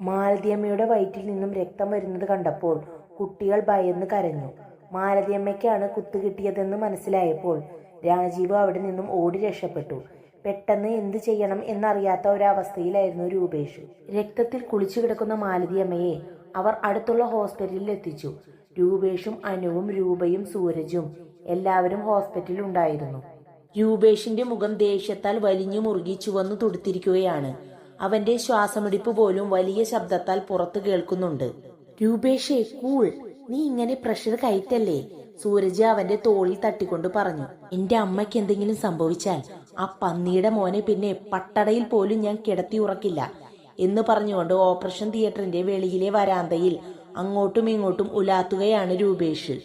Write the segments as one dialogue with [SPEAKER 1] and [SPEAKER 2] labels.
[SPEAKER 1] മാലതിയമ്മയുടെ വയറ്റിൽ നിന്നും രക്തം വരുന്നത് കണ്ടപ്പോൾ കുട്ടികൾ ഭയന്ന് കരഞ്ഞു. മാലതിയമ്മയ്ക്കാണ് കുത്ത് കിട്ടിയതെന്ന് മനസ്സിലായപ്പോൾ രാജീവ് അവിടെ നിന്നും ഓടി രക്ഷപ്പെട്ടു. പെട്ടെന്ന് എന്ത് ചെയ്യണം എന്നറിയാത്ത ഒരവസ്ഥയിലായിരുന്നു രൂപേഷ്. രക്തത്തിൽ കുളിച്ചു കിടക്കുന്ന മാലതിയമ്മയെ അവർ അടുത്തുള്ള ഹോസ്പിറ്റലിൽ എത്തിച്ചു. രൂപേഷും അനുവും രൂപയും സൂരജും എല്ലാവരും ഹോസ്പിറ്റലിൽ ഉണ്ടായിരുന്നു. രൂപേഷിന്റെ മുഖം ദേഷ്യത്താൽ വലിഞ്ഞു മുറുകി ചുവന്നു തുടുത്തിരിക്കുകയാണ്. അവന്റെ ശ്വാസമിടിപ്പ് പോലും വലിയ ശബ്ദത്താൽ പുറത്തു കേൾക്കുന്നുണ്ട്. രൂപേഷേ കൂൾ. നീ ഇങ്ങനെ പ്രഷർ കയറ്റല്ലേ? സൂരജ് അവന്റെ തോളിൽ തട്ടിക്കൊണ്ട് പറഞ്ഞു. എന്റെ അമ്മയ്ക്ക് എന്തെങ്കിലും സംഭവിച്ചാൽ ആ പന്നിയുടെ മോനെ പിന്നെ പട്ടടയിൽ പോലും ഞാൻ കിടത്തി ഉറക്കില്ല എന്ന് പറഞ്ഞുകൊണ്ട് ഓപ്പറേഷൻ തിയേറ്ററിന്റെ വെളിയിലെ വരാന്തയിൽ അങ്ങോട്ടും ഇങ്ങോട്ടും ഉലാത്തുകയാണ് രൂപേഷ്.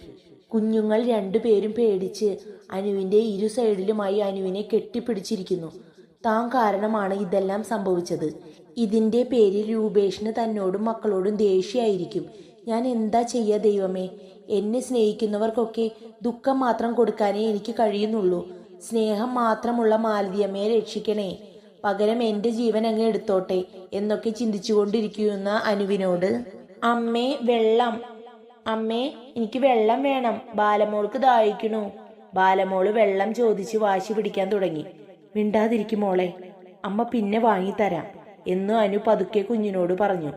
[SPEAKER 1] കുഞ്ഞുങ്ങൾ രണ്ടുപേരും പേടിച്ച് അനുവിന്റെ ഇരു സൈഡിലുമായി അനുവിനെ കെട്ടിപ്പിടിച്ചിരിക്കുന്നു. താൻ കാരണമാണ് ഇതെല്ലാം സംഭവിച്ചത്. ഇതിന്റെ പേരിൽ രൂപേഷിന് തന്നോടും മക്കളോടും ദേഷ്യമായിരിക്കും. ഞാൻ എന്താ ചെയ്യുക ദൈവമേ? എന്നെ സ്നേഹിക്കുന്നവർക്കൊക്കെ ദുഃഖം മാത്രം കൊടുക്കാനേ എനിക്ക് കഴിയുന്നുള്ളൂ. സ്നേഹം മാത്രമുള്ള മാലതിയമ്മയെ രക്ഷിക്കണേ. പകരം എന്റെ ജീവൻ അങ്ങ് എടുത്തോട്ടെ എന്നൊക്കെ ചിന്തിച്ചുകൊണ്ടിരിക്കുന്ന അനുവിനോട് അമ്മേ വെള്ളം. അമ്മേ എനിക്ക് വെള്ളം വേണം. ബാലമോൾക്ക് ദാഹിക്കണു. ബാലമോൾ വെള്ളം ചോദിച്ച് വാശി പിടിക്കാൻ തുടങ്ങി. മിണ്ടാതിരിക്കും മോളെ അമ്മ പിന്നെ വാങ്ങിത്തരാം എന്ന് അനു പതുക്കെ കുഞ്ഞിനോട് പറഞ്ഞു.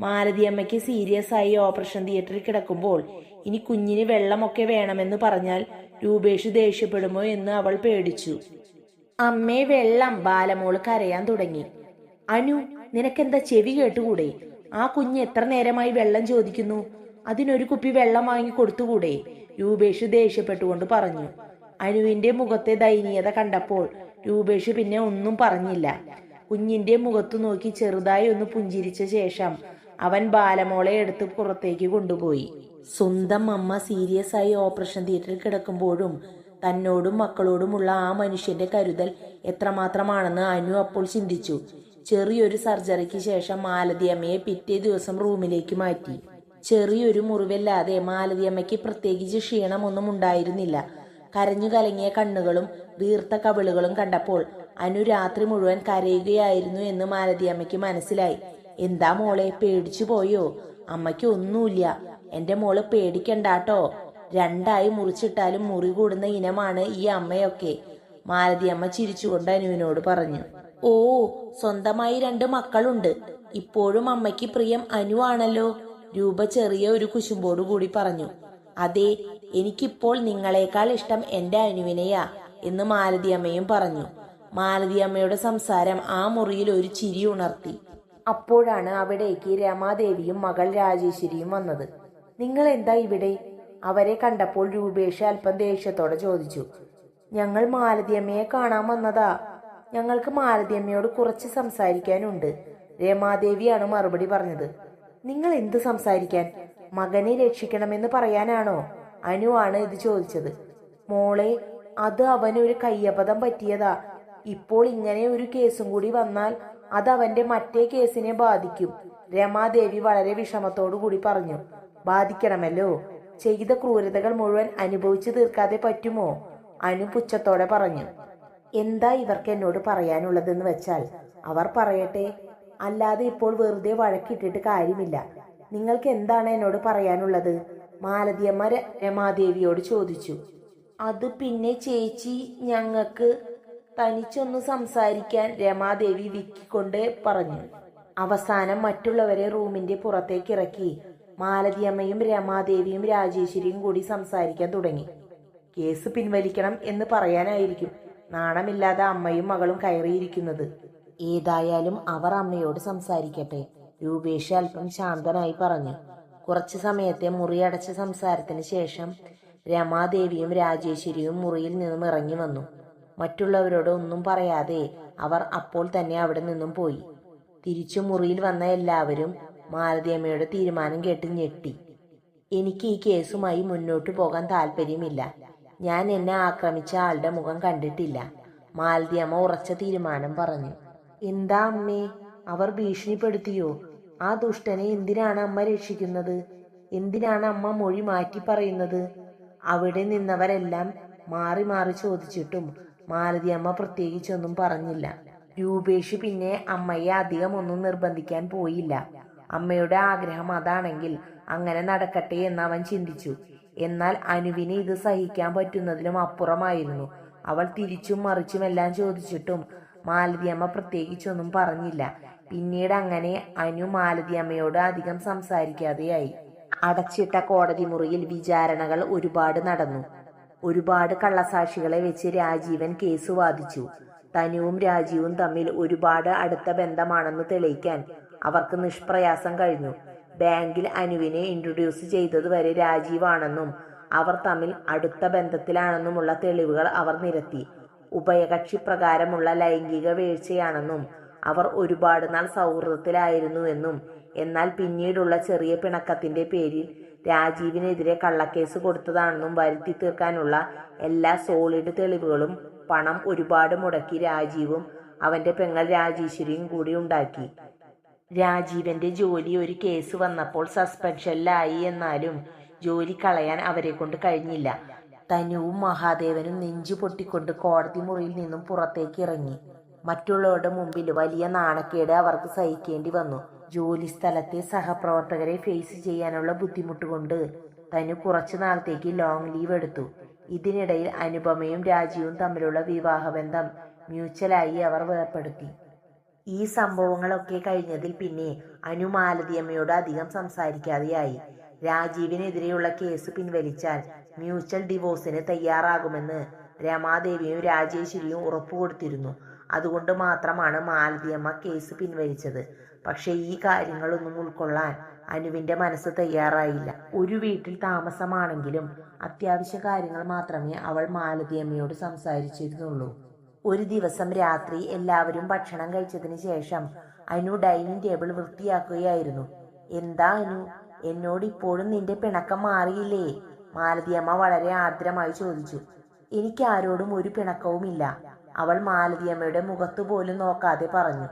[SPEAKER 1] മാലതി അമ്മയ്ക്ക് സീരിയസ് ആയി ഓപ്പറേഷൻ തിയേറ്ററിൽ കിടക്കുമ്പോൾ ഇനി കുഞ്ഞിന് വെള്ളമൊക്കെ വേണമെന്ന് പറഞ്ഞാൽ രൂപേഷ് ദേഷ്യപ്പെടുമോ എന്ന് അവൾ പേടിച്ചു. അമ്മേ വെള്ളം ബാലമോൾ കരയാൻ തുടങ്ങി. അനു നിനക്കെന്താ ചെവി കേട്ടുകൂടെ? ആ കുഞ്ഞ് എത്ര നേരമായി വെള്ളം ചോദിക്കുന്നു? അതിനൊരു കുപ്പി വെള്ളം വാങ്ങി കൊടുത്തുകൂടെ? രൂപേഷ് ദേഷ്യപ്പെട്ടുകൊണ്ട് പറഞ്ഞു. അനുവിന്റെ മുഖത്തെ ദയനീയത കണ്ടപ്പോൾ രൂപേഷ് പിന്നെ ഒന്നും പറഞ്ഞില്ല. കുഞ്ഞിന്റെ മുഖത്തു നോക്കി ചെറുതായി ഒന്ന് പുഞ്ചിരിച്ച ശേഷം അവൻ ബാലമോളെ എടുത്ത് പുറത്തേക്ക് കൊണ്ടുപോയി. സ്വന്തം അമ്മ സീരിയസ് ആയി ഓപ്പറേഷൻ തിയേറ്ററിൽ കിടക്കുമ്പോഴും തന്നോടും മക്കളോടുമുള്ള ആ മനുഷ്യന്റെ കരുതൽ എത്രമാത്രമാണെന്ന് അനു അപ്പോൾ ചിന്തിച്ചു. ചെറിയൊരു സർജറിക്ക് ശേഷം മാലതി അമ്മയെ പിറ്റേ ദിവസം റൂമിലേക്ക് മാറ്റി. ചെറിയൊരു മുറിവല്ലാതെ മാലതിയമ്മയ്ക്ക് പ്രത്യേകിച്ച് ക്ഷീണമൊന്നും ഉണ്ടായിരുന്നില്ല. കരഞ്ഞു കലങ്ങിയ കണ്ണുകളും വീർത്ത കവിളുകളും കണ്ടപ്പോൾ അനു രാത്രി മുഴുവൻ കരയുകയായിരുന്നു എന്ന് മാലതിയമ്മയ്ക്ക് മനസ്സിലായി. എന്താ മോളെ പേടിച്ചു പോയോ? അമ്മയ്ക്ക് ഒന്നുമില്ല. എന്റെ മോൾ പേടിക്കണ്ടാട്ടോ. രണ്ടായി മുറിച്ചിട്ടാലും മുറി കൂടുന്ന ഇനമാണ് ഈ അമ്മയൊക്കെ മാലതിയമ്മ ചിരിച്ചുകൊണ്ട് അനുവിനോട് പറഞ്ഞു. ഓ സ്വന്തമായി രണ്ട് മക്കളുണ്ട്. ഇപ്പോഴും അമ്മയ്ക്ക് പ്രിയം അനു ആണല്ലോ രൂപ ചെറിയ ഒരു കുശുമ്പോടു കൂടി പറഞ്ഞു. അതെ എനിക്കിപ്പോൾ നിങ്ങളെക്കാൾ ഇഷ്ടം എന്റെ അനുവിനെയാ എന്ന് മാലതിയമ്മയും പറഞ്ഞു. മാലതി അമ്മയുടെ സംസാരം ആ മുറിയിൽ ഒരു ചിരി ഉണർത്തി. അപ്പോഴാണ് അവിടേക്ക് രമാദേവിയും മകൾ രാജേശ്വരിയും വന്നത്. നിങ്ങൾ എന്താ ഇവിടെ? അവരെ കണ്ടപ്പോൾ രൂപേഷ് അല്പം ദേഷ്യത്തോടെ ചോദിച്ചു. ഞങ്ങൾ മാലതിയമ്മയെ കാണാൻ വന്നതാ. ഞങ്ങൾക്ക് മാലതിയമ്മയോട് കുറച്ച് സംസാരിക്കാനുണ്ട് രമാദേവിയാണ് മറുപടി പറഞ്ഞത്. നിങ്ങൾ എന്ത് സംസാരിക്കാൻ? മകനെ രക്ഷിക്കണമെന്ന് പറയാനാണോ? അനു ആണ് ഇത് ചോദിച്ചത്. മോളെ അത് അവനൊരു കയ്യപദം പറ്റിയതാ. ഇപ്പോൾ ഇങ്ങനെ ഒരു കേസും കൂടി വന്നാൽ അത് അവന്റെ മറ്റേ കേസിനെ ബാധിക്കും. രമാദേവി വളരെ വിഷമത്തോടു കൂടി പറഞ്ഞു. ബാധിക്കണമല്ലോ. ചെയ്ത ക്രൂരതകൾ മുഴുവൻ അനുഭവിച്ചു തീർക്കാതെ പറ്റുമോ? അനു പുച്ഛത്തോടെ പറഞ്ഞു. എന്താ ഇവർക്ക് എന്നോട് പറയാനുള്ളതെന്ന് വെച്ചാൽ അവർ പറയട്ടെ. അല്ലാതെ ഇപ്പോൾ വെറുതെ വഴക്കിട്ടിട്ട് കാര്യമില്ല. നിങ്ങൾക്ക് എന്താണ് എന്നോട് പറയാനുള്ളത്? മാലതിയമ്മ രമാദേവിയോട് ചോദിച്ചു. അത് പിന്നെ ചേച്ചി ഞങ്ങൾക്ക് തനിച്ചൊന്ന് സംസാരിക്കാൻ രമാദേവി വിക്കിക്കൊണ്ട് പറഞ്ഞു. അവസാനം മറ്റുള്ളവരെ റൂമിന്റെ പുറത്തേക്ക് ഇറക്കി മാലതിയമ്മയും രമാദേവിയും രാജേശ്വരിയും കൂടി സംസാരിക്കാൻ തുടങ്ങി. കേസ് പിൻവലിക്കണം എന്ന് പറയാനായിരിക്കും നാണമില്ലാതെ അമ്മയും മകളും കയറിയിരിക്കുന്നത്. ഏതായാലും അവർ അമ്മയോട് സംസാരിക്കട്ടെ. രൂപേഷ് അല്പം ശാന്തനായി പറഞ്ഞു. കുറച്ചു സമയത്തെ മുറിയടച്ച സംസാരത്തിന് ശേഷം രമാദേവിയും രാജേശ്വരിയും മുറിയിൽ നിന്നും ഇറങ്ങി വന്നു. മറ്റുള്ളവരോട് ഒന്നും പറയാതെ അവർ അപ്പോൾ തന്നെ അവിടെ നിന്നും പോയി. തിരിച്ചു മുറിയിൽ വന്ന എല്ലാവരും മാലതിയമ്മയുടെ തീരുമാനം കേട്ട് ഞെട്ടി. എനിക്ക് ഈ കേസുമായി മുന്നോട്ട് പോകാൻ താല്പര്യമില്ല. ഞാൻ എന്നെ ആക്രമിച്ച ആളുടെ മുഖം കണ്ടിട്ടില്ല. മാലതിയമ്മ ഉറച്ച തീരുമാനം പറഞ്ഞു. എന്താ അമ്മേ? അവർ ഭീഷണിപ്പെടുത്തിയോ? ആ ദുഷ്ടനെ എന്തിനാണ് അമ്മ രക്ഷിക്കുന്നത്? എന്തിനാണ് അമ്മ മൊഴി മാറ്റി പറയുന്നത്? അവിടെ നിന്നവരെല്ലാം മാറി മാറി ചോദിച്ചിട്ടും മാലതിയമ്മ പ്രത്യേകിച്ചൊന്നും പറഞ്ഞില്ല. രൂപേഷ് പിന്നെ അമ്മയെ അധികം ഒന്നും നിർബന്ധിക്കാൻ പോയില്ല. അമ്മയുടെ ആഗ്രഹം അതാണെങ്കിൽ അങ്ങനെ നടക്കട്ടെ എന്ന് അവൻ ചിന്തിച്ചു. എന്നാൽ അനുവിന് ഇത് സഹിക്കാൻ പറ്റുന്നതിലും അപ്പുറമായിരുന്നു. അവൾ തിരിച്ചും മറിച്ചും എല്ലാം ചോദിച്ചിട്ടും മാലതിയമ്മ പ്രത്യേകിച്ചൊന്നും പറഞ്ഞില്ല. പിന്നീട് അങ്ങനെ അനു മാലതിയമ്മയോട് അധികം സംസാരിക്കാതെയായി. അടച്ചിട്ട കോടതി മുറിയിൽ വിചാരണകൾ ഒരുപാട് നടന്നു. ഒരുപാട് കള്ളസാക്ഷികളെ വെച്ച് രാജീവൻ കേസ് വാദിച്ചു. തനുവും രാജീവും തമ്മിൽ ഒരുപാട് അടുത്ത ബന്ധമാണെന്ന് തെളിയിക്കാൻ അവർക്ക് നിഷ്പ്രയാസം കഴിഞ്ഞു. ബാങ്കിൽ അനുവിനെ ഇൻട്രൊഡ്യൂസ് ചെയ്തതുവരെ രാജീവാണെന്നും അവർ തമ്മിൽ അടുത്ത ബന്ധത്തിലാണെന്നുമുള്ള തെളിവുകൾ അവർ നിരത്തി. ഉഭയകക്ഷി പ്രകാരമുള്ള ലൈംഗിക വീഴ്ചയാണെന്നും അവർ ഒരുപാട് നാൾ സൗഹൃദത്തിലായിരുന്നുവെന്നും എന്നാൽ പിന്നീടുള്ള ചെറിയ പിണക്കത്തിന്റെ പേരിൽ രാജീവിനെതിരെ കള്ളക്കേസ് കൊടുത്തതാണെന്നും വരുത്തി തീർക്കാനുള്ള എല്ലാ സോളിഡ് തെളിവുകളും പണം ഒരുപാട് മുടക്കി രാജീവും അവന്റെ പെങ്ങൾ രാജേശ്വരിയും കൂടി ഉണ്ടാക്കി. രാജീവന്റെ ജോലി ഒരു കേസ് വന്നപ്പോൾ സസ്പെൻഷനിലായി എന്നാലും ജോലി കളയാൻ അവരെ കൊണ്ട് കഴിഞ്ഞില്ല. തനുവും മഹാദേവനും നെഞ്ചു പൊട്ടിക്കൊണ്ട് കോടതി മുറിയിൽ നിന്നും പുറത്തേക്ക് ഇറങ്ങി. മറ്റുള്ളവരുടെ മുമ്പിൽ വലിയ നാണക്കേട് അവർക്ക് സഹിക്കേണ്ടി വന്നു. ജോലി സ്ഥലത്തെ സഹപ്രവർത്തകരെ ഫേസ് ചെയ്യാനുള്ള ബുദ്ധിമുട്ട് കൊണ്ട് തനു കുറച്ചു നാളത്തേക്ക് ലോങ് ലീവ് എടുത്തു. ഇതിനിടയിൽ അനുപമയും രാജീവും തമ്മിലുള്ള വിവാഹബന്ധം മ്യൂച്വലായി അവർ വേർപ്പെടുത്തി. ഈ സംഭവങ്ങളൊക്കെ കഴിഞ്ഞതിൽ പിന്നെ അനു മാലതിയമ്മയോട് അധികം സംസാരിക്കാതെയായി. രാജീവിനെതിരെയുള്ള കേസ് പിൻവലിച്ചാൽ മ്യൂച്വൽ ഡിവോഴ്സിന് തയ്യാറാകുമെന്ന് രമാദേവിയും രാജേശ്വരിയും ഉറപ്പുകൊടുത്തിരുന്നു. അതുകൊണ്ട് മാത്രമാണ് മാലതിയമ്മ കേസ് പിൻവലിച്ചത്. പക്ഷേ ഈ കാര്യങ്ങളൊന്നും ഉൾക്കൊള്ളാൻ അനുവിന്റെ മനസ്സ് തയ്യാറായില്ല. ഒരു വീട്ടിൽ താമസമാണെങ്കിലും അത്യാവശ്യ കാര്യങ്ങൾ മാത്രമേ അവൾ മാലതിയമ്മയോട് സംസാരിച്ചിരുന്നുള്ളൂ. ഒരു ദിവസം രാത്രി എല്ലാവരും ഭക്ഷണം കഴിച്ചതിന് ശേഷം അനു ഡൈനിങ് ടേബിൾ വൃത്തിയാക്കുകയായിരുന്നു. എന്താ അനു? എന്നോട് ഇപ്പോഴും നിന്റെ പിണക്കം മാറിയില്ലേ? മാലതിയമ്മ വളരെ ആർദ്രമായി ചോദിച്ചു. എനിക്കാരോടും ഒരു പിണക്കവുമില്ല. അവൾ മാലതിയമ്മയുടെ മുഖത്തു പോലും നോക്കാതെ പറഞ്ഞു.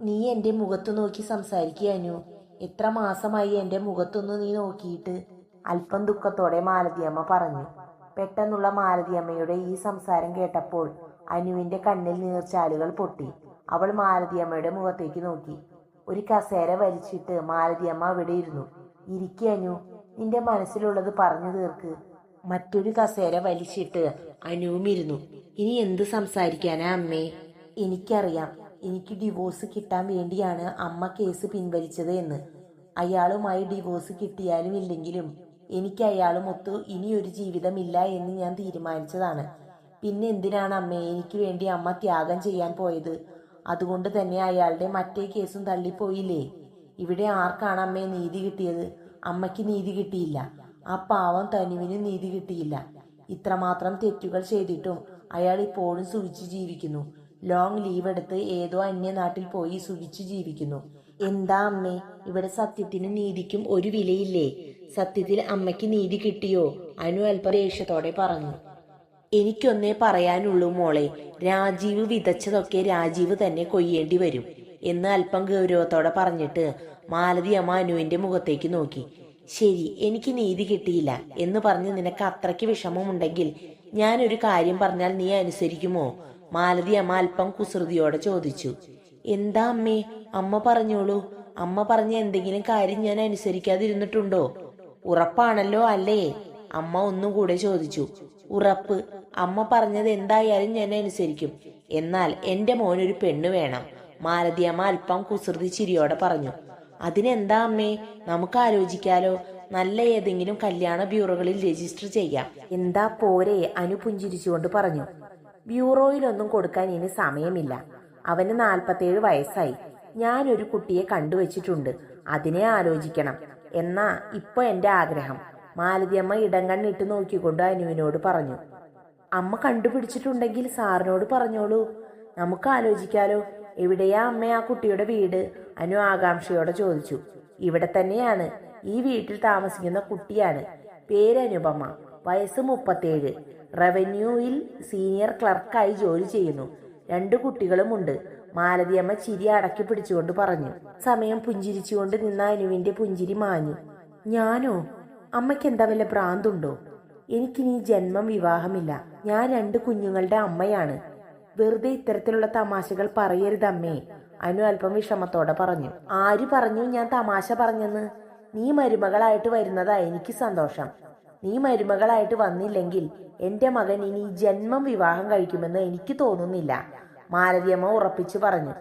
[SPEAKER 1] നീ എന്റെ മുഖത്തു നോക്കി സംസാരിക്കുക അനു. എത്ര മാസമായി എന്റെ മുഖത്തൊന്ന് നീ നോക്കിയിട്ട് അല്പം ദുഃഖത്തോടെ മാലതിയമ്മ പറഞ്ഞു. പെട്ടെന്നുള്ള മാലതിയമ്മയുടെ ഈ സംസാരം കേട്ടപ്പോൾ അനുവിന്റെ കണ്ണിൽ നീർച്ചാലുകൾ പൊട്ടി. അവൾ മാലതിയമ്മയുടെ മുഖത്തേക്ക് നോക്കി. ഒരു കസേര വലിച്ചിട്ട് മാലതിയമ്മ അവിടെ ഇരുന്നു. ഇരിക്കുക അനു. നിന്റെ മനസ്സിലുള്ളത് പറഞ്ഞു തീർക്ക്. മറ്റൊരു കസേര വലിച്ചിട്ട് അനുവും ഇരുന്നു. ഇനി എന്ത് സംസാരിക്കാനാ അമ്മേ? എനിക്കറിയാം. എനിക്ക് ഡിവോഴ്സ് കിട്ടാൻ വേണ്ടിയാണ് അമ്മ കേസ് പിൻവലിച്ചത് എന്ന്. അയാളുമായി ഡിവോഴ്സ് കിട്ടിയാലും ഇല്ലെങ്കിലും എനിക്ക് അയാളുമൊത്ത് ഇനിയൊരു ജീവിതമില്ല എന്ന് ഞാൻ തീരുമാനിച്ചതാണ്. പിന്നെ എന്തിനാണ് അമ്മ എനിക്ക് വേണ്ടി അമ്മ ത്യാഗം ചെയ്യാൻ പോയത്? അതുകൊണ്ട് തന്നെ അയാളുടെ മറ്റേ കേസും തള്ളിപ്പോയില്ലേ? ഇവിടെ ആർക്കാണ് അമ്മയെ നീതി കിട്ടിയത്? അമ്മയ്ക്ക് നീതി കിട്ടിയില്ല. ആ പാവം തനുവിന് നീതി കിട്ടിയില്ല. ഇത്രമാത്രം തെറ്റുകൾ ചെയ്തിട്ടും അയാൾ ഇപ്പോഴും സുഖിച്ച് ജീവിക്കുന്നു. ലോങ് ലീവ് എടുത്ത് ഏതോ അന്യനാട്ടിൽ പോയി സുഖിച്ച് ജീവിക്കുന്നു. എന്താ അമ്മേ ഇവിടെ സത്യത്തിനും നീതിക്കും ഒരു വിലയില്ലേ? സത്യത്തിൽ അമ്മയ്ക്ക് നീതി കിട്ടിയോ? അനു അല്പ ദേഷ്യത്തോടെ പറഞ്ഞു. എനിക്കൊന്നേ പറയാനുള്ളൂ മോളെ രാജീവ് വിതച്ചതൊക്കെ രാജീവ് തന്നെ കൊയ്യേണ്ടി വരും എന്ന് അല്പം ഗൗരവത്തോടെ പറഞ്ഞിട്ട് മാലതി അമ്മ അനുവിന്റെ മുഖത്തേക്ക് നോക്കി. ശരി എനിക്ക് നീതി കിട്ടിയില്ല എന്ന് പറഞ്ഞ് നിനക്ക് അത്രയ്ക്ക് വിഷമമുണ്ടെങ്കിൽ ഞാൻ ഒരു കാര്യം പറഞ്ഞാൽ നീ അനുസരിക്കുമോ? മാലതി അമ്മ അല്പം കുസൃതിയോടെ ചോദിച്ചു. എന്താ അമ്മേ? അമ്മ പറഞ്ഞോളൂ. അമ്മ പറഞ്ഞ എന്തെങ്കിലും കാര്യം ഞാൻ അനുസരിക്കാതിരുന്നിട്ടുണ്ടോ? ഉറപ്പാണല്ലോ അല്ലേ? അമ്മ ഒന്നുകൂടെ ചോദിച്ചു. ഉറപ്പ്. അമ്മ പറഞ്ഞത് എന്തായാലും ഞാൻ അനുസരിക്കും. എന്നാൽ എന്റെ മോനൊരു പെണ്ണ് വേണം. മാലതിയമ്മ അല്പം കുസൃതി ചിരിയോടെ പറഞ്ഞു. അതിനെന്താ അമ്മേ? നമുക്ക് ആലോചിക്കാലോ നല്ല ഏതെങ്കിലും കല്യാണ ബ്യൂറോകളിൽ രജിസ്റ്റർ ചെയ്യാം. എന്താ പോരെ? അനു പുഞ്ചിരിച്ചുകൊണ്ട് പറഞ്ഞു. ബ്യൂറോയിലൊന്നും കൊടുക്കാൻ ഇനി സമയമില്ല. അവന് നാൽപ്പത്തേഴ് വയസ്സായി. ഞാനൊരു കുട്ടിയെ കണ്ടുവച്ചിട്ടുണ്ട്. അതിനെ ആലോചിക്കണം. എന്നാ ഇപ്പൊ എന്റെ ആഗ്രഹം. മാലതിയമ്മ ഇടം കണ്ണിട്ട് നോക്കിക്കൊണ്ട് അനുവിനോട് പറഞ്ഞു. അമ്മ കണ്ടുപിടിച്ചിട്ടുണ്ടെങ്കിൽ സാറിനോട് പറഞ്ഞോളൂ. നമുക്ക് ആലോചിക്കാലോ. എവിടെയാ അമ്മ ആ കുട്ടിയുടെ വീട്? അനു ആകാംക്ഷയോടെ ചോദിച്ചു. ഇവിടെ തന്നെയാണ്. ഈ വീട്ടിൽ താമസിക്കുന്ന കുട്ടിയാണ്. പേര് അനുപമ. വയസ്സ് മുപ്പത്തേഴ്. റവന്യൂയിൽ സീനിയർ ക്ലർക്കായി ജോലി ചെയ്യുന്നു. രണ്ടു കുട്ടികളുമുണ്ട്. മാലതിയമ്മ ചിരി അടക്കി പിടിച്ചുകൊണ്ട് പറഞ്ഞു. സമയം പുഞ്ചിരിച്ചുകൊണ്ട് നിന്ന അനുവിന്റെ പുഞ്ചിരി മാഞ്ഞു. ഞാനോ? അമ്മയ്ക്ക് എന്താ വല്ല ഭ്രാന്തുണ്ടോ? എനിക്കിനി ജന്മം വിവാഹമില്ല. ഞാൻ രണ്ട് കുഞ്ഞുങ്ങളുടെ അമ്മയാണ്. വെറുതെ ഇത്തരത്തിലുള്ള തമാശകൾ പറയരുതമ്മേ. അനു അല്പം വിഷമത്തോടെ പറഞ്ഞു. ആര് പറഞ്ഞു ഞാൻ തമാശ പറഞ്ഞെന്ന്? നീ മരുമകളായിട്ട് വരുന്നതാ എനിക്ക് സന്തോഷം. നീ മരുമകളായിട്ട് വന്നില്ലെങ്കിൽ എന്റെ മകൻ ഇനി ജന്മം വിവാഹം കഴിക്കുമെന്ന് എനിക്ക് തോന്നുന്നില്ല. മാലതിയമ്മ ഉറപ്പിച്ചു പറഞ്ഞു.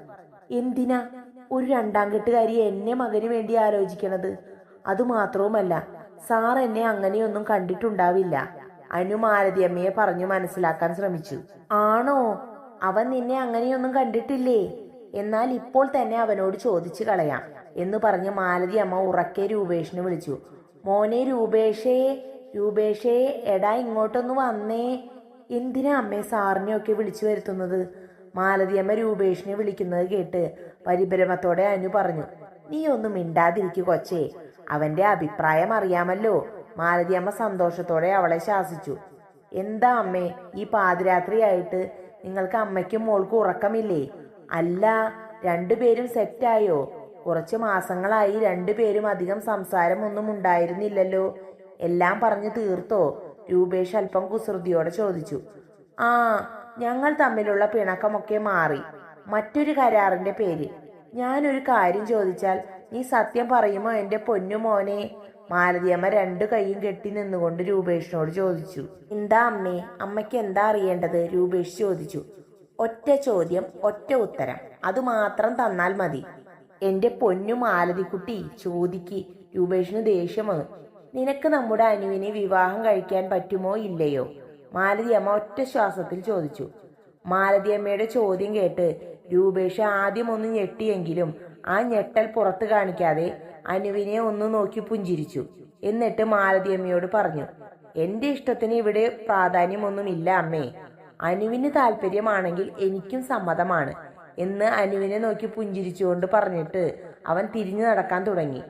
[SPEAKER 1] എന്തിനാ? ഒരു രണ്ടാം കെട്ടുകാരി എന്നെ മകന് വേണ്ടി ആലോചിക്കണത്? അത് അതുമാത്രവുമല്ല സാർ എന്നെ അങ്ങനെയൊന്നും കണ്ടിട്ടുണ്ടാവില്ല. അനു മാലതിയമ്മയെ പറഞ്ഞു മനസ്സിലാക്കാൻ ശ്രമിച്ചു. ആണോ? അവൻ നിന്നെ അങ്ങനെയൊന്നും കണ്ടിട്ടില്ലേ? എന്നാൽ ഇപ്പോൾ തന്നെ അവനോട് ചോദിച്ചു കളയാം എന്ന് പറഞ്ഞ് മാലതി അമ്മ ഉറക്കെ രൂപേഷിനെ വിളിച്ചു. മോനെ രൂപേഷേ രൂപേഷേ എടാ ഇങ്ങോട്ടൊന്ന് വന്നേ. എന്തിനാ അമ്മേ സാറിനെയൊക്കെ വിളിച്ചു വരുത്തുന്നത്? മാലതി അമ്മ രൂപേഷിനെ വിളിക്കുന്നത് കേട്ട് പരിഭ്രമത്തോടെ അനു പറഞ്ഞു നീ ഒന്നും മിണ്ടാതിരിക്കു കൊച്ചേ. അവന്റെ അഭിപ്രായം അറിയാമല്ലോ. മാലതി അമ്മ സന്തോഷത്തോടെ അവളെ ശാസിച്ചു. എന്താ അമ്മേ ഈ പാതിരാത്രിയായിട്ട് നിങ്ങൾക്ക് അമ്മയ്ക്കും മോൾക്കും ഉറക്കമില്ലേ? അല്ല രണ്ടുപേരും സെറ്റായോ കുറച്ച് മാസങ്ങളായി രണ്ടുപേരും അധികം സംസാരമൊന്നും ഉണ്ടായിരുന്നില്ലല്ലോ. എല്ലാം പറഞ്ഞു തീർത്തോ? രൂപേഷ് അല്പം കുസൃതിയോടെ ചോദിച്ചു. ആ ഞങ്ങൾ തമ്മിലുള്ള പിണക്കമൊക്കെ മാറി. മറ്റൊരു കരാറിന്റെ പേര് ഞാനൊരു കാര്യം ചോദിച്ചാൽ നീ സത്യം പറയുമോ എന്റെ പൊന്നു മോനെ മാലതിയമ്മ രണ്ടു കൈയും കെട്ടി നിന്നുകൊണ്ട് രൂപേഷിനോട് ചോദിച്ചു. എന്താ അമ്മേ അമ്മയ്ക്ക് എന്താ അറിയേണ്ടത്? രൂപേഷ് ചോദിച്ചു. ഒറ്റ ചോദ്യം ഒറ്റ ഉത്തരം. അത് മാത്രം തന്നാൽ മതി. എന്റെ പൊന്നു മാലതിക്കുട്ടി ചോദിക്ക്. രൂപേഷിന് ദേഷ്യം വന്നു. നിനക്ക് നമ്മുടെ അനുവിനെ വിവാഹം കഴിക്കാൻ പറ്റുമോ ഇല്ലയോ? മാലതിയമ്മ ഒറ്റ ശ്വാസത്തിൽ ചോദിച്ചു. മാലതിയമ്മയുടെ ചോദ്യം കേട്ട് രൂപേഷ് ആദ്യം ഒന്ന് ഞെട്ടിയെങ്കിലും ആ ഞെട്ടൽ പുറത്തു കാണിക്കാതെ അനുവിനെ ഒന്ന് നോക്കി പുഞ്ചിരിച്ചു. എന്നിട്ട് മാലതി അമ്മയോട് പറഞ്ഞു എന്റെ ഇഷ്ടത്തിന് ഇവിടെ പ്രാധാന്യമൊന്നുമില്ല അമ്മേ. അനുവിന് താല്പര്യമാണെങ്കിൽ എനിക്കും സമ്മതമാണ് എന്ന് അനുവിനെ നോക്കി പുഞ്ചിരിച്ചുകൊണ്ട് പറഞ്ഞിട്ട് അവൻ തിരിഞ്ഞു നടക്കാൻ തുടങ്ങി.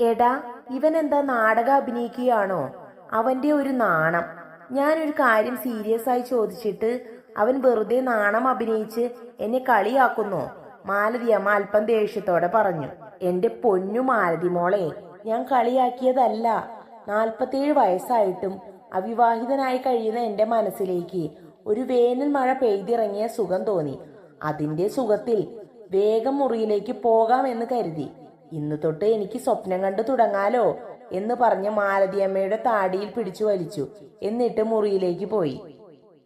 [SPEAKER 1] എടാ ഇവൻ എന്താ നാടക അഭിനയിക്കുകയാണോ? അവന്റെ ഒരു നാണം. ഞാനൊരു കാര്യം സീരിയസ് ആയി ചോദിച്ചിട്ട് അവൻ വെറുതെ നാണം അഭിനയിച്ച് എന്നെ കളിയാക്കുന്നു മാലതിയമ്മ അല്പം ദേഷ്യത്തോടെ പറഞ്ഞു. എന്റെ പൊന്നു മാലതി മോളെ ഞാൻ കളിയാക്കിയതല്ല. നാൽപ്പത്തേഴ് വയസ്സായിട്ടും അവിവാഹിതനായി കഴിയുന്ന എന്റെ മനസ്സിലേക്ക് ഒരു വേനൽ മഴ പെയ്തിറങ്ങിയ സുഖം തോന്നി. അതിന്റെ സുഖത്തിൽ വേഗം മുറിയിലേക്ക് പോകാമെന്ന് കരുതി. ഇന്നു തൊട്ട് എനിക്ക് സ്വപ്നം കണ്ടു തുടങ്ങാലോ എന്ന് പറഞ്ഞ് മാലതിയമ്മയുടെ താടിയിൽ പിടിച്ചു വലിച്ചു. എന്നിട്ട് മുറിയിലേക്ക് പോയി.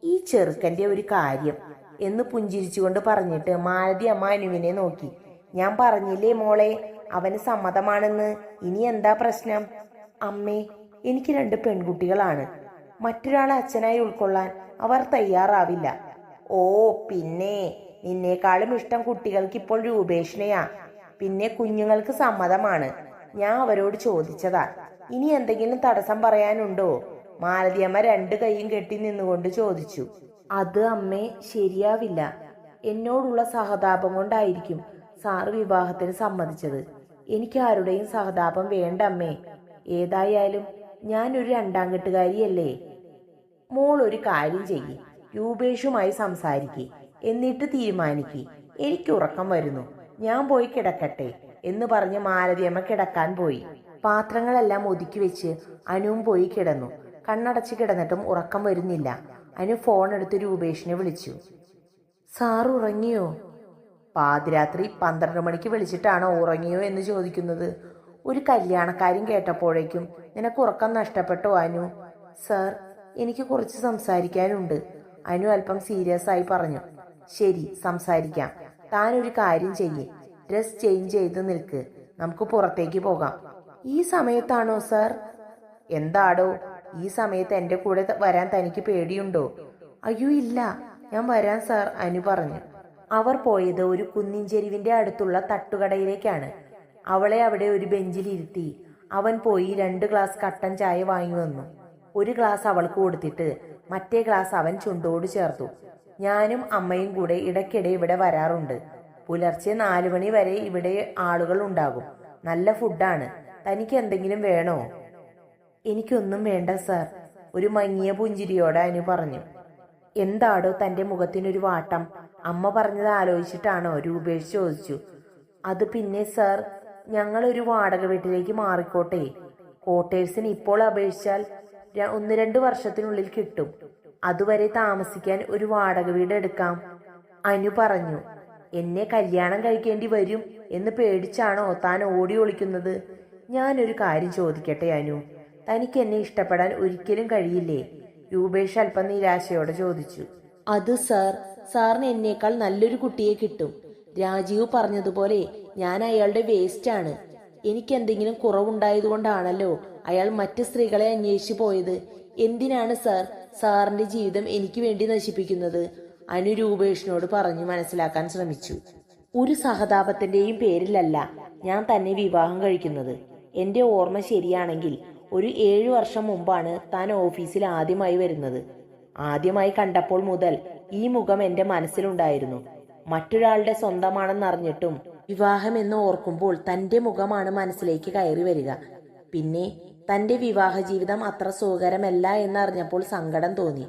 [SPEAKER 1] ഈ ചെറുക്കന്റെ ഒരു കാര്യം എന്ന് പുഞ്ചിരിച്ചുകൊണ്ട് പറഞ്ഞിട്ട് മാലതി അമ്മ അനുവിനെ നോക്കി. ഞാൻ പറഞ്ഞില്ലേ മോളെ അവന് സമ്മതമാണെന്ന്. ഇനി എന്താ പ്രശ്നം? അമ്മേ എനിക്ക് രണ്ട് പെൺകുട്ടികളാണ്. മറ്റൊരാളെ അച്ഛനായി ഉൾക്കൊള്ളാൻ അവർ തയ്യാറാവില്ല. ഓ പിന്നെ. നിന്നേക്കാളും ഇഷ്ടം കുട്ടികൾക്ക് ഇപ്പോൾ രൂപേഷിനെയാ. പിന്നെ കുഞ്ഞുങ്ങൾക്ക് സമ്മതമാണ്. ഞാൻ അവരോട് ചോദിച്ചതാ. ഇനി എന്തെങ്കിലും തടസ്സം പറയാനുണ്ടോ? മാലതിയമ്മ രണ്ട് കൈയും കെട്ടി നിന്നുകൊണ്ട് ചോദിച്ചു. അത് അമ്മേ ശരിയാവില്ല. എന്നോടുള്ള സഹതാപം കൊണ്ടായിരിക്കും. സാറ് വിവാഹത്തിന് സമ്മതിച്ചത്. എനിക്ക് ആരുടെയും സഹതാപം വേണ്ട അമ്മേ. ഏതായാലും ഞാനൊരു രണ്ടാം കെട്ടുകാരിയല്ലേ മോൾ ഒരു കാര്യം ചെയ്യ്. രൂപേഷുമായി സംസാരിക്ക്. എന്നിട്ട് തീരുമാനിക്ക്. എനിക്ക് ഉറക്കം വരുന്നു. ഞാൻ പോയി കിടക്കട്ടെ എന്ന് പറഞ്ഞ് മാലതിയമ്മ കിടക്കാൻ പോയി. പാത്രങ്ങളെല്ലാം ഒതുക്കി വെച്ച് അനുവും പോയി കിടന്നു. കണ്ണടച്ച് കിടന്നിട്ടും ഉറക്കം വരുന്നില്ല. അനു ഫോൺ എടുത്ത് രൂപേഷിനെ വിളിച്ചു. സാർ ഉറങ്ങിയോ? പാതിരാത്രി പന്ത്രണ്ട് മണിക്ക് വിളിച്ചിട്ടാണോ ഉറങ്ങിയോ എന്ന് ചോദിക്കുന്നത്. ഒരു കല്യാണക്കാര്യം കേട്ടപ്പോഴേക്കും നിനക്ക് ഉറക്കം നഷ്ടപ്പെട്ടോ അനു. സാർ എനിക്ക് കുറച്ച് സംസാരിക്കാനുണ്ട്. അനു അല്പം സീരിയസ് ആയി പറഞ്ഞു. ശരി സംസാരിക്കാം. താൻ ഒരു കാര്യം ചെയ്യ്. ഡ്രസ് ചേഞ്ച് ചെയ്ത് നിൽക്ക്. നമുക്ക് പുറത്തേക്ക് പോകാം. ഈ സമയത്താണോ സാർ? എന്താടോ ഈ സമയത്ത് എന്റെ കൂടെ വരാൻ തനിക്ക് പേടിയുണ്ടോ? അയ്യോ ഇല്ല. ഞാൻ വരാൻ സാർ അനു പറഞ്ഞു. അവർ പോയത് ഒരു കുന്നിൻ ചെരുവിന്റെ അടുത്തുള്ള തട്ടുകടയിലേക്കാണ്. അവളെ അവിടെ ഒരു ബെഞ്ചിൽ ഇരുത്തി അവൻ പോയി രണ്ട് ഗ്ലാസ് കട്ടൻ ചായ വാങ്ങി വന്നു. ഒരു ഗ്ലാസ് അവൾക്ക് കൊടുത്തിട്ട് മറ്റേ ഗ്ലാസ് അവൻ ചുണ്ടോട് ചേർത്തു. ഞാനും അമ്മയും കൂടെ ഇടയ്ക്കിടെ ഇവിടെ വരാറുണ്ട്. പുലർച്ചെ നാലു മണി വരെ ഇവിടെ ആളുകൾ ഉണ്ടാകും. നല്ല ഫുഡാണ്. തനിക്ക് എന്തെങ്കിലും വേണോ? എനിക്കൊന്നും വേണ്ട സാർ ഒരു മങ്ങിയ പുഞ്ചിരിയോടെ അനു പറഞ്ഞു. എന്താടോ തന്റെ മുഖത്തിനൊരു വാട്ടം? അമ്മ പറഞ്ഞത് ആലോചിച്ചിട്ടാണോ. രൂപേഷ് ചോദിച്ചു. അത് പിന്നെ സർ ഞങ്ങൾ ഒരു വാടക വീട്ടിലേക്ക് മാറിക്കോട്ടെ. ക്വാർട്ടേഴ്സിന് ഇപ്പോൾ അപേക്ഷിച്ചാൽ ഒന്ന് രണ്ട് വർഷത്തിനുള്ളിൽ കിട്ടും. അതുവരെ താമസിക്കാൻ ഒരു വാടക വീട് എടുക്കാം. അനു പറഞ്ഞു. എന്നെ കല്യാണം കഴിക്കേണ്ടി വരും എന്ന് പേടിച്ചാണോ താൻ ഓടി ഒളിക്കുന്നത്? ഞാനൊരു കാര്യം ചോദിക്കട്ടെ അനു. തനിക്ക് എന്നെ ഇഷ്ടപ്പെടാൻ ഒരിക്കലും കഴിയില്ലേ? രൂപേഷ് അല്പം നിരാശയോടെ ചോദിച്ചു. അത് സാർ സാറിന് എന്നേക്കാൾ നല്ലൊരു കുട്ടിയെ കിട്ടും. രാജീവ് പറഞ്ഞതുപോലെ ഞാൻ അയാളുടെ വേസ്റ്റ് ആണ്. എനിക്ക് എന്തെങ്കിലും കുറവുണ്ടായതുകൊണ്ടാണല്ലോ അയാൾ മറ്റ് സ്ത്രീകളെ അന്വേഷിച്ചു പോയത്. എന്തിനാണ് സാർ സാറിന്റെ ജീവിതം എനിക്ക് വേണ്ടി നശിപ്പിക്കുന്നത്? അനു രൂപേഷിനോട് പറഞ്ഞു മനസ്സിലാക്കാൻ ശ്രമിച്ചു. ഒരു സഹതാപത്തിന്റെയും പേരിലല്ല ഞാൻ തന്നെ വിവാഹം കഴിക്കുന്നത്. എന്റെ ഓർമ്മ ശരിയാണെങ്കിൽ ഒരു ഏഴു വർഷം മുമ്പാണ് താൻ ഓഫീസിൽ ആദ്യമായി വരുന്നത്. ആദ്യമായി കണ്ടപ്പോൾ മുതൽ ഈ മുഖം എന്റെ മനസ്സിലുണ്ടായിരുന്നു. മറ്റൊരാളുടെ സ്വന്തമാണെന്നറിഞ്ഞിട്ടും വിവാഹം എന്ന് ഓർക്കുമ്പോൾ തന്റെ മുഖമാണ് മനസ്സിലേക്ക് കയറി വരിക. പിന്നെ തന്റെ വിവാഹ ജീവിതം അത്ര സുഖകരമല്ല എന്നറിഞ്ഞപ്പോൾ സങ്കടം തോന്നി.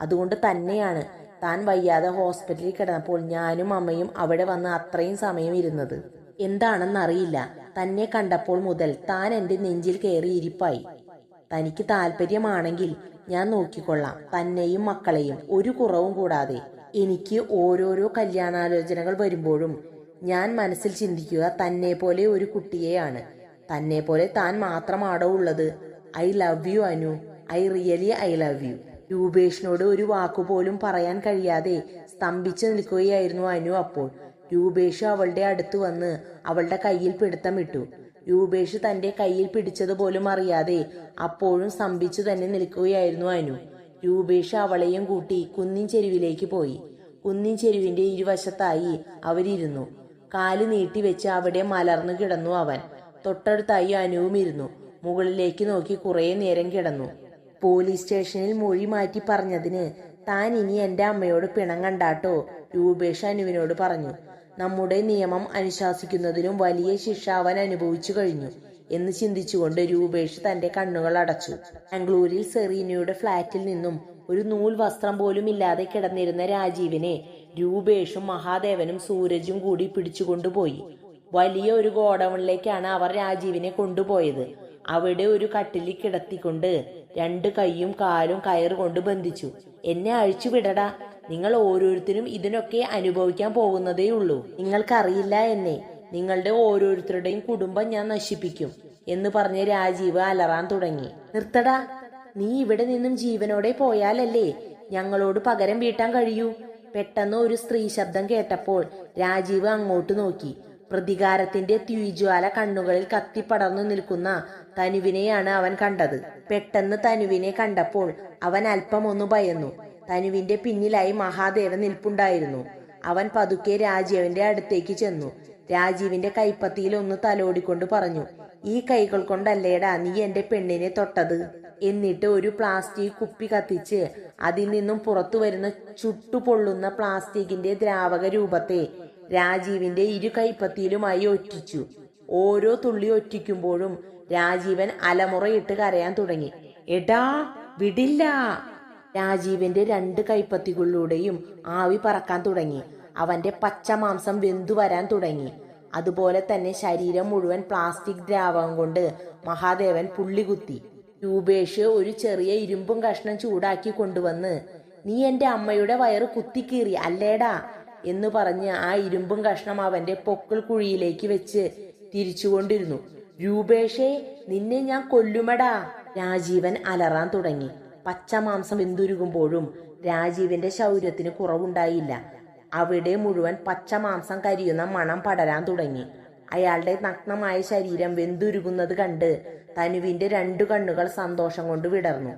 [SPEAKER 1] അതുകൊണ്ട് തന്നെയാണ് താൻ വയ്യാതെ ഹോസ്പിറ്റലിൽ കിടന്നപ്പോൾ ഞാനും അമ്മയും അവിടെ വന്ന് അത്രയും സമയം ഇരുന്നത്. എന്താണെന്നറിയില്ല. തന്നെ കണ്ടപ്പോൾ മുതൽ താൻ എന്റെ നെഞ്ചിൽ കയറി ഇരിപ്പായി. തനിക്ക് താല്പര്യമാണെങ്കിൽ ഞാൻ നോക്കിക്കൊള്ളാം. തന്നെയും മക്കളെയും. ഒരു കുറവും കൂടാതെ എനിക്ക് ഓരോരോ കല്യാണാലോചനകൾ വരുമ്പോഴും ഞാൻ മനസ്സിൽ ചിന്തിക്കുക തന്നെ പോലെ ഒരു കുട്ടിയെയാണ്. തന്നെ പോലെ താൻ മാത്രമാണോ ഉള്ളത്? I love you Anu. I really I love you. രൂപേഷിനോട് ഒരു വാക്കുപോലും പറയാൻ കഴിയാതെ സ്തംഭിച്ചു നിൽക്കുകയായിരുന്നു അനു അപ്പോൾ. രൂപേഷ് അവളുടെ അടുത്ത് വന്ന് അവളുടെ കയ്യിൽ പിടുത്തമിട്ടു രൂപേഷ് തന്റെ കയ്യിൽ പിടിച്ചതുപോലും അറിയാതെ അപ്പോഴും സ്തംഭിച്ചു തന്നെ നിൽക്കുകയായിരുന്നു അനു. രൂപേഷ് അവളെയും കൂട്ടി കുന്നിൻ ചെരുവിലേക്ക് പോയി. കുന്നിൻ ചെരുവിന്റെ ഇരുവശത്തായി അവരിരുന്നു. കാൽ നീട്ടിവെച്ച് അവിടെ മലർന്നു കിടന്നു അവൻ. തൊട്ടടുത്തായി അനുവും ഇരുന്നു. മുകളിലേക്ക് നോക്കി കുറേ നേരം കിടന്നു. പോലീസ് സ്റ്റേഷനിൽ മൊഴി മാറ്റി പറഞ്ഞതിന് താൻ ഇനി എന്റെ അമ്മയോട് പിണം കണ്ടാട്ടോ രൂപേഷ് അനുവിനോട് പറഞ്ഞു. നമ്മുടെ നിയമം അനുശാസിക്കുന്നതിനും വലിയ ശിക്ഷ അവൻ അനുഭവിച്ചു കഴിഞ്ഞു എന്ന് ചിന്തിച്ചുകൊണ്ട് രൂപേഷ് തന്റെ കണ്ണുകൾ അടച്ചു. ബാംഗ്ലൂരിൽ സെറീനയുടെ ഫ്ളാറ്റിൽ നിന്നും ഒരു നൂൽ വസ്ത്രം പോലും ഇല്ലാതെ കിടന്നിരുന്ന രാജീവിനെ രൂപേഷും മഹാദേവനും സൂരജും കൂടി പിടിച്ചുകൊണ്ടുപോയി. വലിയ ഒരു ഗോഡൌണിലേക്കാണ് അവർ രാജീവിനെ കൊണ്ടുപോയത്. അവിടെ ഒരു കട്ടിലിൽ കിടത്തിക്കൊണ്ട് രണ്ട് കൈയും കാലും കയറുകൊണ്ട് ബന്ധിച്ചു. എന്നെ അഴിച്ചു വിടടാ. നിങ്ങൾ ഓരോരുത്തരും ഇതിനൊക്കെ അനുഭവിക്കാൻ പോകുന്നതേ ഉള്ളൂ. നിങ്ങൾക്കറിയില്ല എന്നെ. നിങ്ങളുടെ ഓരോരുത്തരുടെയും കുടുംബം ഞാൻ നശിപ്പിക്കും എന്ന് പറഞ്ഞ് രാജീവ് അലറാൻ തുടങ്ങി. നിർത്തടാ. നീ ഇവിടെ നിന്നും ജീവനോടെ പോയാലല്ലേ ഞങ്ങളോട് പകരം വീട്ടാൻ കഴിയൂ. പെട്ടെന്ന് ഒരു സ്ത്രീ ശബ്ദം കേട്ടപ്പോൾ രാജീവ് അങ്ങോട്ട് നോക്കി. പ്രതികാരത്തിന്റെ ത്യുജ്വാല കണ്ണുകളിൽ കത്തിപ്പടർന്നു നിൽക്കുന്ന തനുവിനെയാണ് അവൻ കണ്ടത്. പെട്ടെന്ന് തനുവിനെ കണ്ടപ്പോൾ അവൻ അല്പം ഒന്ന് ഭയന്നു. തനുവിന്റെ പിന്നിലായി മഹാദേവൻ നിൽപ്പുണ്ടായിരുന്നു. അവൻ പതുക്കെ രാജീവന്റെ അടുത്തേക്ക് ചെന്നു. രാജീവിന്റെ കൈപ്പത്തിയിൽ ഒന്ന് തലോടിക്കൊണ്ട് പറഞ്ഞു ഈ കൈകൾ കൊണ്ടല്ലേടാ നീ എന്റെ പെണ്ണിനെ തൊട്ടത്? എന്നിട്ട് ഒരു പ്ലാസ്റ്റിക് കുപ്പി കത്തിച്ച് അതിൽ നിന്നും പുറത്തു വരുന്ന ചുട്ടുപൊള്ളുന്ന പ്ലാസ്റ്റിക്കിന്റെ ദ്രാവക രൂപത്തെ രാജീവിന്റെ ഇരു കൈപ്പത്തിയിലുമായി ഒറ്റിച്ചു. ഓരോ തുള്ളി ഒറ്റിക്കുമ്പോഴും രാജീവൻ അലമുറയിട്ട് കരയാൻ തുടങ്ങി. എടാ വിടില്ല. രാജീവിന്റെ രണ്ട് കൈപ്പത്തികളിലൂടെയും ആവി പറക്കാൻ തുടങ്ങി. അവന്റെ പച്ചമാംസം വെന്തു വരാൻ തുടങ്ങി. അതുപോലെ തന്നെ ശരീരം മുഴുവൻ പ്ലാസ്റ്റിക് ദ്രാവകം കൊണ്ട് മഹാദേവൻ പുള്ളികുത്തി രൂപേഷ് ഒരു ചെറിയ ഇരുമ്പും കഷ്ണം ചൂടാക്കി കൊണ്ടുവന്ന് നീ എന്റെ അമ്മയുടെ വയറ് കുത്തിക്കീറി അല്ലേടാ? എന്ന് പറഞ്ഞ് ആ ഇരുമ്പും കഷ്ണം അവന്റെ പൊക്കിൾ കുഴിയിലേക്ക് വെച്ച് തിരിച്ചുകൊണ്ടിരുന്നു. രൂപേഷേ നിന്നെ ഞാൻ കൊല്ലുമടാ രാജീവൻ അലറാൻ തുടങ്ങി. പച്ച എന്തുരുകുമ്പോഴും രാജീവിന്റെ ശൗര്യത്തിന് കുറവുണ്ടായില്ല. അവിടെ മുഴുവൻ പച്ചമാംസം കരിയുന്ന മണം പടരാൻ തുടങ്ങി. അയാളുടെ നഗ്നമായ ശരീരം വെന്തുരുകുന്നത് കണ്ട് തനുവിന്റെ രണ്ടു കണ്ണുകൾ സന്തോഷം കൊണ്ട് വിടർന്നു.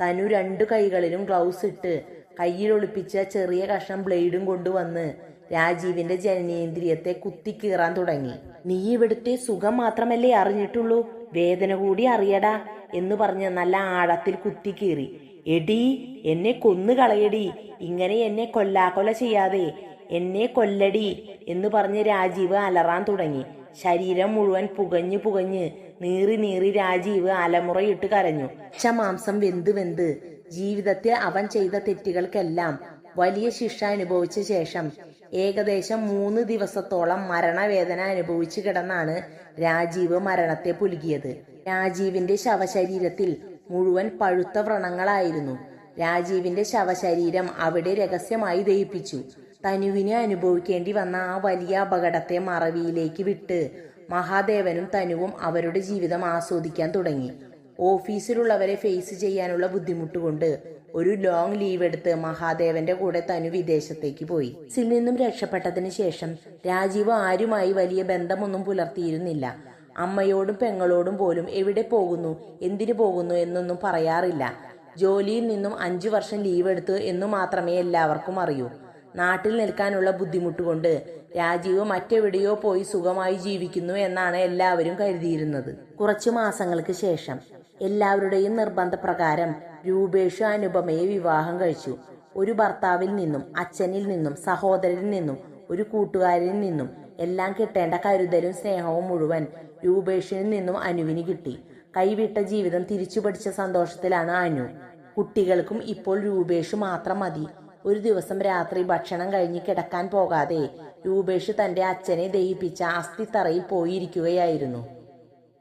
[SPEAKER 1] തനു രണ്ടു കൈകളിലും ഗ്ലൗസ് ഇട്ട് കയ്യിൽ ഒളിപ്പിച്ച ചെറിയ കഷ്ണം ബ്ലേഡും കൊണ്ടുവന്ന് രാജീവിന്റെ ജനനേന്ദ്രിയത്തെ കുത്തിക്കീറാൻ തുടങ്ങി. നീ ഇവിടുത്തെ സുഖം മാത്രമല്ലേ അറിഞ്ഞിട്ടുള്ളൂ? വേദന കൂടി അറിയടാ എന്ന് പറഞ്ഞ് നല്ല ആഴത്തിൽ കുത്തിക്കീറി എടി എന്നെ കൊന്നു കളയടി. ഇങ്ങനെ എന്നെ കൊല്ലാക്കൊല ചെയ്യാതെ. എന്നെ കൊല്ലടി എന്ന് പറഞ്ഞ് രാജീവ് അലറാൻ തുടങ്ങി. ശരീരം മുഴുവൻ പുകഞ്ഞു പുകഞ്ഞ് നീറി നീറി രാജീവ് അലമുറയിട്ട് കരഞ്ഞു. മാംസം വെന്ത് വെന്ത്. ജീവിതത്തിൽ അവൻ ചെയ്ത തെറ്റുകൾക്കെല്ലാം വലിയ ശിക്ഷ അനുഭവിച്ച ശേഷം ഏകദേശം മൂന്ന് ദിവസത്തോളം മരണവേദന അനുഭവിച്ചു കിടന്നാണ് രാജീവ് മരണത്തെ പുലുകിയത്. രാജീവിന്റെ ശവശരീരത്തിൽ മുഴുവൻ പഴുത്ത വ്രണങ്ങളായിരുന്നു. രാജീവിന്റെ ശവശരീരം അവിടെ രഹസ്യമായി ദഹിപ്പിച്ചു. തനുവിന് അനുഭവിക്കേണ്ടി വന്ന ആ വലിയ അപകടത്തെ മറവിയിലേക്ക് വിട്ട് മഹാദേവനും തനുവും അവരുടെ ജീവിതം ആസ്വദിക്കാൻ തുടങ്ങി. ഓഫീസിലുള്ളവരെ ഫേസ് ചെയ്യാനുള്ള ബുദ്ധിമുട്ട് കൊണ്ട് ഒരു ലോങ് ലീവ് എടുത്ത് മഹാദേവന്റെ കൂടെ തനു വിദേശത്തേക്ക് പോയി. സിൽ നിന്നും രക്ഷപ്പെട്ടതിന് ശേഷം രാജീവ് ആരുമായി വലിയ ബന്ധമൊന്നും പുലർത്തിയിരുന്നില്ല. അമ്മയോടും പെങ്ങളോടും പോലും എവിടെ പോകുന്നു എന്തിനു പോകുന്നു എന്നൊന്നും പറയാറില്ല. ജോലിയിൽ നിന്നും അഞ്ചു വർഷം ലീവ് എടുത്തു എന്നു മാത്രമേ എല്ലാവർക്കും അറിയൂ. നാട്ടിൽ നിൽക്കാനുള്ള ബുദ്ധിമുട്ട് കൊണ്ട് രാജീവ് മറ്റെവിടെയോ പോയി സുഖമായി ജീവിക്കുന്നു എന്നാണ് എല്ലാവരും കരുതിയിരുന്നത്. കുറച്ചു മാസങ്ങൾക്ക് ശേഷം എല്ലാവരുടെയും നിർബന്ധപ്രകാരം രൂപേഷ് അനുപമയെ വിവാഹം കഴിച്ചു. ഒരു ഭർത്താവിൽ നിന്നും അച്ഛനിൽ നിന്നും സഹോദരനിൽ നിന്നും ഒരു കൂട്ടുകാരിൽ നിന്നും എല്ലാം കിട്ടേണ്ട കരുതലും സ്നേഹവും മുഴുവൻ രൂപേഷിൽ നിന്നും അനുവിന് കിട്ടി. കൈവിട്ട ജീവിതം തിരിച്ചു പഠിച്ച സന്തോഷത്തിലാണ് അനു. കുട്ടികൾക്കും ഇപ്പോൾ രൂപേഷ് മാത്രം മതി. ഒരു ദിവസം രാത്രി ഭക്ഷണം കഴിഞ്ഞ് കിടക്കാൻ പോകാതെ രൂപേഷ് തന്റെ അച്ഛനെ ദഹിപ്പിച്ച അസ്ഥിത്തറയിൽ പോയിരിക്കുകയായിരുന്നു.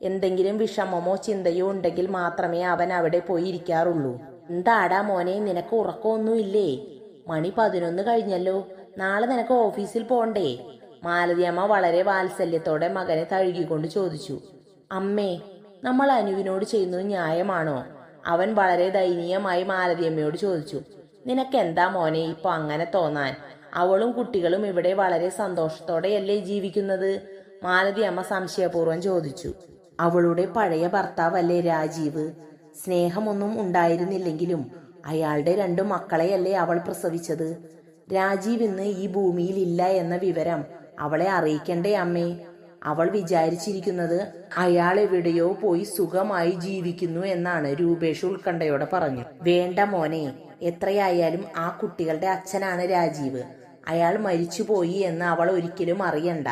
[SPEAKER 1] എന്തെങ്കിലും വിഷമമോ ചിന്തയോ ഉണ്ടെങ്കിൽ മാത്രമേ അവൻ അവിടെ പോയിരിക്കാറുള്ളൂ. എന്താടാ മോനെ നിനക്ക് ഉറക്കമൊന്നുമില്ലേ? മണി പതിനൊന്ന് കഴിഞ്ഞല്ലോ. നാളെ നിനക്ക് ഓഫീസിൽ പോണ്ടേ? മാലതിയമ്മ വളരെ വാത്സല്യത്തോടെ മകനെ തഴുകിക്കൊണ്ട് ചോദിച്ചു. അമ്മേ നമ്മൾ അനുവിനോട് ചെയ്യുന്നത് ന്യായമാണോ? അവൻ വളരെ ദയനീയമായി മാലതിയമ്മയോട് ചോദിച്ചു. നിനക്കെന്താ മോനെ ഇപ്പൊ അങ്ങനെ തോന്നാൻ? അവളും കുട്ടികളും ഇവിടെ വളരെ സന്തോഷത്തോടെയല്ലേ ജീവിക്കുന്നത്? മാലതി അമ്മ സംശയപൂർവം ചോദിച്ചു. അവളുടെ പഴയ ഭർത്താവല്ലേ രാജീവ്? സ്നേഹമൊന്നും ഉണ്ടായിരുന്നില്ലെങ്കിലും അയാളുടെ രണ്ടു മക്കളെയല്ലേ അവൾ പ്രസവിച്ചത്? രാജീവ് ഇന്ന് ഈ ഭൂമിയിൽ ഇല്ല എന്ന വിവരം അവളെ അറിയിക്കണ്ടേ അമ്മേ? അവൾ വിചാരിച്ചിരിക്കുന്നത് അയാൾ എവിടെയോ പോയി സുഖമായി ജീവിക്കുന്നു എന്നാണ് രൂപേഷ് ഉത്കണ്ഠയോടെ പറഞ്ഞു വേണ്ട മോനെ എത്രയായാലും ആ കുട്ടികളുടെ അച്ഛനാണ് രാജീവ്. അയാൾ മരിച്ചുപോയി എന്ന് അവൾ ഒരിക്കലും അറിയണ്ട.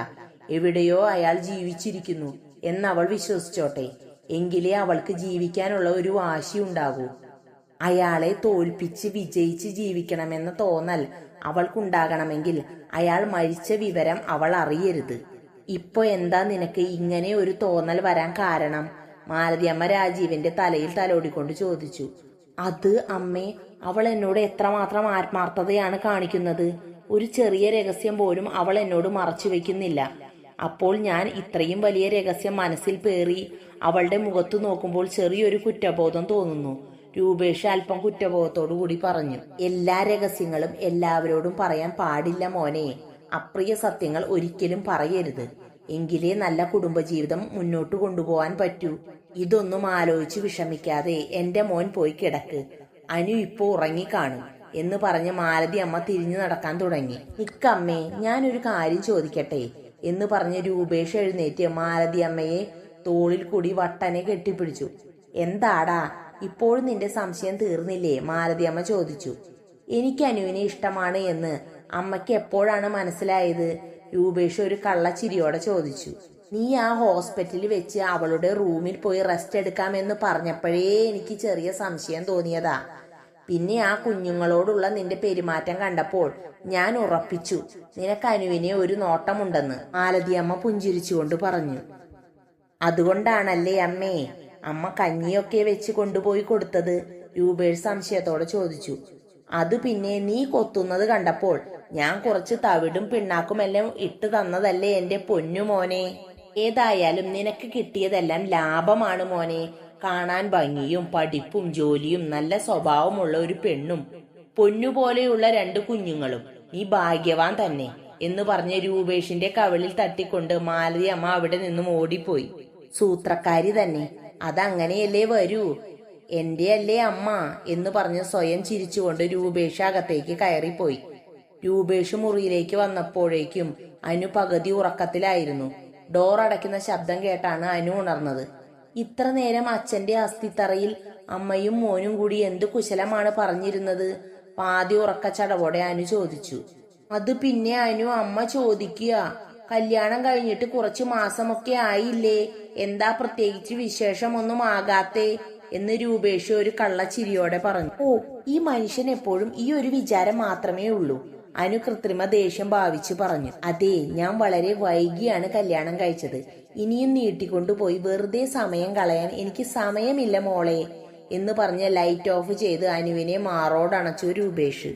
[SPEAKER 1] എവിടെയോ അയാൾ ജീവിച്ചിരിക്കുന്നു എന്ന് അവൾ വിശ്വസിച്ചോട്ടെ. എങ്കിലേ അവൾക്ക് ജീവിക്കാനുള്ള ഒരു വാശി ഉണ്ടാകൂ. അയാളെ തോൽപ്പിച്ച് വിജയിച്ച് ജീവിക്കണമെന്ന തോന്നൽ അവൾക്കുണ്ടാകണമെങ്കിൽ അയാൾ മരിച്ച വിവരം അവൾ അറിയരുത്. ഇപ്പൊ എന്താ നിനക്ക് ഇങ്ങനെ ഒരു തോന്നൽ വരാൻ കാരണം? മാലതിയമ്മ രാജീവിന്റെ തലയിൽ തലോടിക്കൊണ്ട് ചോദിച്ചു. അത് അമ്മേ അവൾ എന്നോട് എത്രമാത്രം ആത്മാർത്ഥതയാണ് കാണിക്കുന്നത്? ഒരു ചെറിയ രഹസ്യം പോലും അവൾ എന്നോട് മറച്ചു വെക്കുന്നില്ല അപ്പോൾ ഞാൻ ഇത്രയും വലിയ രഹസ്യം മനസ്സിൽ പേറി അവളുടെ മുഖത്ത് നോക്കുമ്പോൾ ചെറിയൊരു കുറ്റബോധം തോന്നുന്നു. രൂപേഷ് അല്പം കുറ്റബോധത്തോടു കൂടി പറഞ്ഞു. എല്ലാ രഹസ്യങ്ങളും എല്ലാവരോടും പറയാൻ പാടില്ല മോനെ. അപ്രിയ സത്യങ്ങൾ ഒരിക്കലും പറയരുത്. എങ്കിലേ നല്ല കുടുംബജീവിതം മുന്നോട്ട് കൊണ്ടുപോകാൻ പറ്റൂ. ഇതൊന്നും ആലോചിച്ച് വിഷമിക്കാതെ എന്റെ മോൻ പോയി കിടക്ക്. അനു ഇപ്പോ ഉറങ്ങിക്കാണും എന്ന് പറഞ്ഞ് മാലതി അമ്മ തിരിഞ്ഞു നടക്കാൻ തുടങ്ങി. നിക്കമ്മേ ഞാനൊരു കാര്യം ചോദിക്കട്ടെ? എന്ന് പറഞ്ഞ് രൂപേഷ് എഴുന്നേറ്റ് മാലതി അമ്മയെ തോളിൽ കൂടി വട്ടനെ കെട്ടിപ്പിടിച്ചു. എന്താടാ ഇപ്പോഴും നിന്റെ സംശയം തീർന്നില്ലേ? മാലതി അമ്മ ചോദിച്ചു. എനിക്ക് അനുവിനെ ഇഷ്ടമാണ് എന്ന് അമ്മയ്ക്ക് എപ്പോഴാണ് മനസ്സിലായത്? രൂപേഷ് ഒരു കള്ളച്ചിരിയോടെ ചോദിച്ചു. നീ ആ ഹോസ്പിറ്റലിൽ വെച്ച് അവളുടെ റൂമിൽ പോയി റെസ്റ്റ് എടുക്കാമെന്ന് പറഞ്ഞപ്പോഴേ എനിക്ക് ചെറിയ സംശയം തോന്നിയതാ. പിന്നെ ആ കുഞ്ഞുങ്ങളോടുള്ള നിന്റെ പെരുമാറ്റം കണ്ടപ്പോൾ ഞാൻ ഉറപ്പിച്ചു. നിനക്ക് അനുവിനെ ഒരു നോട്ടമുണ്ടെന്ന് മാലതി അമ്മ പുഞ്ചിരിച്ചുകൊണ്ട് പറഞ്ഞു. അതുകൊണ്ടാണല്ലേ അമ്മേ അമ്മ കഞ്ഞിയൊക്കെ വെച്ച് കൊണ്ടുപോയി കൊടുത്തത്? രൂപേഷ് സംശയത്തോടെ ചോദിച്ചു. അത് പിന്നെ നീ കൊത്തുന്നത് കണ്ടപ്പോൾ ഞാൻ കുറച്ച് തവിടും പിണ്ണാക്കും എല്ലാം ഇട്ട് തന്നതല്ലേ എന്റെ പൊന്നു മോനെ. ഏതായാലും നിനക്ക് കിട്ടിയതെല്ലാം ലാഭമാണ് മോനെ. കാണാൻ ഭംഗിയും പഠിപ്പും ജോലിയും നല്ല സ്വഭാവമുള്ള ഒരു പെണ്ണും പൊന്നുപോലെയുള്ള രണ്ട് കുഞ്ഞുങ്ങളും. നീ ഭാഗ്യവാൻ തന്നെ എന്ന് പറഞ്ഞ് രൂപേഷിന്റെ കവിളിൽ തട്ടിക്കൊണ്ട് മാലതി അമ്മ അവിടെ നിന്നും ഓടിപ്പോയി. സൂത്രക്കാരി തന്നെ അതങ്ങനെയല്ലേ വരൂ? എന്റെ അല്ലേ അമ്മ? എന്ന് പറഞ്ഞ് സ്വയം ചിരിച്ചുകൊണ്ട് രൂപേഷ് അകത്തേക്ക് കയറിപ്പോയി. രൂപേഷ് മുറിയിലേക്ക് വന്നപ്പോഴേക്കും അനു പകുതി ഉറക്കത്തിലായിരുന്നു. ഡോർ അടയ്ക്കുന്ന ശബ്ദം കേട്ടാണ് അനു ഉണർന്നത്. ഇത്ര നേരം അച്ഛന്റെ അസ്ഥിത്തറയിൽ അമ്മയും മോനും കൂടി എന്ത് കുശലമാണ് പറഞ്ഞിരുന്നത്? പാതി ഉറക്കച്ചടവോടെ അനു ചോദിച്ചു. അത് പിന്നെ അനു അമ്മ ചോദിക്കുക. കല്യാണം കഴിഞ്ഞിട്ട് കുറച്ചു മാസമൊക്കെ ആയില്ലേ? എന്താ പ്രത്യേകിച്ച് വിശേഷമൊന്നും ആകാത്തേ? എന്ന് രൂപേഷ് ഒരു കള്ളച്ചിരിയോടെ പറഞ്ഞു. ഓ ഈ മനുഷ്യൻ എപ്പോഴും ഈ ഒരു വിചാരം മാത്രമേ ഉള്ളൂ. അനു കൃത്രിമ ദേഷ്യം ഭാവിച്ചു പറഞ്ഞു. അതെ ഞാൻ വളരെ വൈകിയാണ് കല്യാണം കഴിച്ചത്. ഇനിയും നീട്ടിക്കൊണ്ടുപോയി വെറുതെ സമയം കളയാൻ എനിക്ക് സമയമില്ല മോളെ എന്ന് പറഞ്ഞ് ലൈറ്റ് ഓഫ് ചെയ്ത് അനുവിനെ മാറോടണച്ചു രൂപേഷ്.